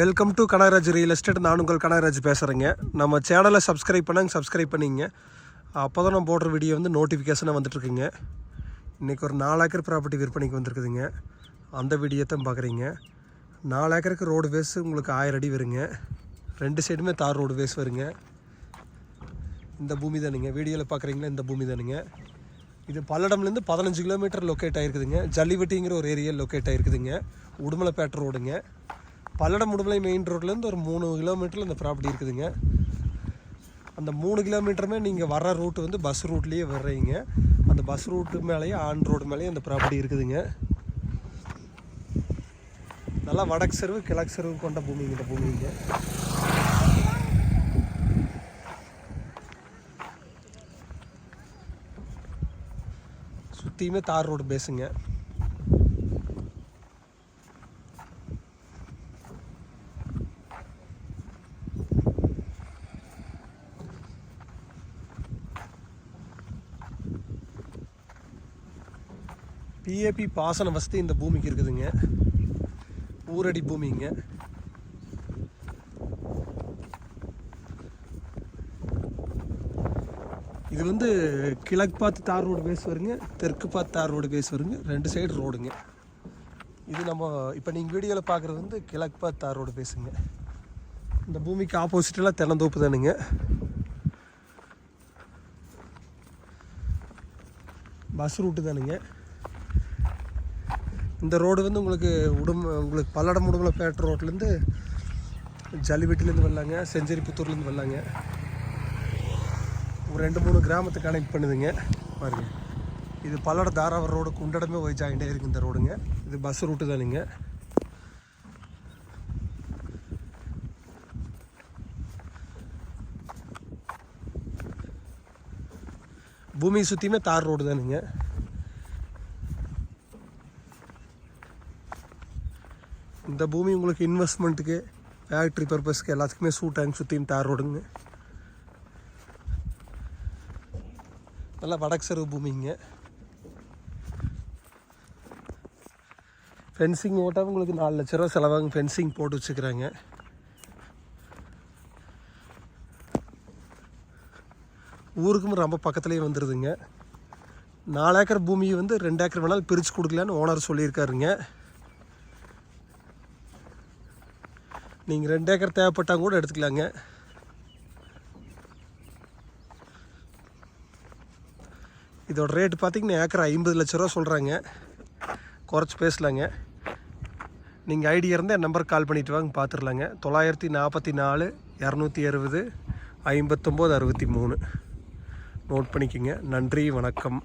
Welcome to Kanagaraj real estate நான் உங்கள் கனகராஜ் பேசுகிறேங்க நம்ம சேனலை சப்ஸ்கிரைப் பண்ணாங்க சப்ஸ்கிரைப் பண்ணிங்க. அப்போ தான் நான் போடுற வீடியோ வந்து நோட்டிஃபிகேஷனாக வந்துட்டுருக்குங்க. இன்றைக்கி ஒரு நாலு ஏக்கர் ப்ராப்பர்ட்டி விற்பனைக்கு வந்திருக்குதுங்க. அந்த வீடியோ தான் பார்க்குறீங்க. நாலு ஏக்கருக்கு ரோடு வேஸ் உங்களுக்கு ஆயிரம் அடி வருங்க. ரெண்டு சைடுமே தார் ரோடு வேஸ் வருங்க. இந்த பூமி தானுங்க. வீடியோவில் பார்க்குறீங்களா? இந்த பூமி தானுங்க. இது பல்லடம்லேருந்து பதினஞ்சு கிலோமீட்டர் லொக்கேட் ஆகிருக்குதுங்க ஜல்லிவட்டிங்கிற ஒரு ஏரியா லொக்கேட் ஆகிருக்குதுங்க உடுமலைப்பேட்டை ரோடுங்க பல்லடம் முடுமலை மெயின் ரோட்லேருந்து ஒரு மூணு கிலோமீட்டரில் இந்த ப்ராப்பர்ட்டி இருக்குதுங்க. அந்த மூணு கிலோமீட்டருமே நீங்கள் வர்ற ரூட்டு வந்து பஸ் ரூட்லேயே வர்றீங்க. அந்த பஸ் ரூட்டு மேலேயே ஆன் ரோடு மேலேயே அந்த ப்ராப்பர்ட்டி இருக்குதுங்க. நல்லா வடக்கு செருவு கிழக்கு செருவு கொண்ட பூமிங்க இந்த பூமிங்க. சுற்றியுமே தார் ரோடு பேசுங்க பிஏபி பாசன வசதி இந்த பூமிக்கு இருக்குதுங்க. ஊரடி பூமிங்க. இது வந்து கிழக்கு பார்த்து தார் ரோடு பேஸ் வருங்க தெற்கு பார்த்து தார் ரோடு பேஸ் வருங்க ரெண்டு சைடு ரோடுங்க இது நம்ம இப்போ நீங்கள் வீடியோவில் பார்க்குறது வந்து கிழக்கு பார்த்து தார் ரோடு பேசுங்க இந்த பூமிக்கு ஆப்போசிட்டெல்லாம் தென்னந்தோப்பு தானுங்க. பஸ் ரூட்டு தானுங்க. இந்த ரோடு வந்து உங்களுக்கு உடம்பு உங்களுக்கு பல்லடம் உடுமலை பேட்டர் ரோட்லேருந்து ஜல்லிவெட்டிலேருந்து வரலாங்க செஞ்சேரிப்புத்தூர்லேருந்து வரலாங்க ஒரு ரெண்டு மூணு கிராமத்தை கனெக்ட் பண்ணுதுங்க. பாருங்க. இது பல்லட தாராவரம் ரோடு குண்டடமே போய் ஜாயிண்டே இருக்குது இந்த ரோடுங்க இது பஸ் ரூட்டு தானுங்க. பூமியை சுற்றியுமே தார் ரோடு தானுங்க. இந்த பூமி உங்களுக்கு இன்வெஸ்ட்மெண்ட்டுக்கு ஃபேக்ட்ரி பர்பஸ்க்கு எல்லாத்துக்குமே சூட் ஆகும் சுற்றியும் தார் ரோடுங்க நல்லா வடக்கு செருவு பூமிங்க ஃபென்சிங் ஓட்டால் உங்களுக்கு நாலு லட்ச ரூபா செலவாகும் ஃபென்சிங் போட்டு வச்சுக்கிறாங்க. ஊருக்கும் ரொம்ப பக்கத்துலேயே வந்துடுதுங்க நாலு ஏக்கர் பூமியை வந்து ரெண்டு ஏக்கர் வேணாலும் பிரித்து கொடுக்கலான்னு ஓனர் சொல்லியிருக்காருங்க. நீங்கள் ரெண்டு ஏக்கர் தேவைப்பட்டால் கூட எடுத்துக்கலாங்க. இதோட ரேட்டு பார்த்தீங்கன்னா ஏக்கர் ஐம்பது லட்ச ரூபா சொல்கிறாங்க குறைச்சி பேசலாங்க. நீங்கள் ஐடியா இருந்தால் என் நம்பருக்கு கால் பண்ணிவிட்டு வாங்க பார்த்துடலாங்க தொள்ளாயிரத்தி நாற்பத்தி நாலு இரநூத்தி அறுபது ஐம்பத்தொம்போது அறுபத்தி மூணு. நோட் பண்ணிக்கோங்க. நன்றி வணக்கம்.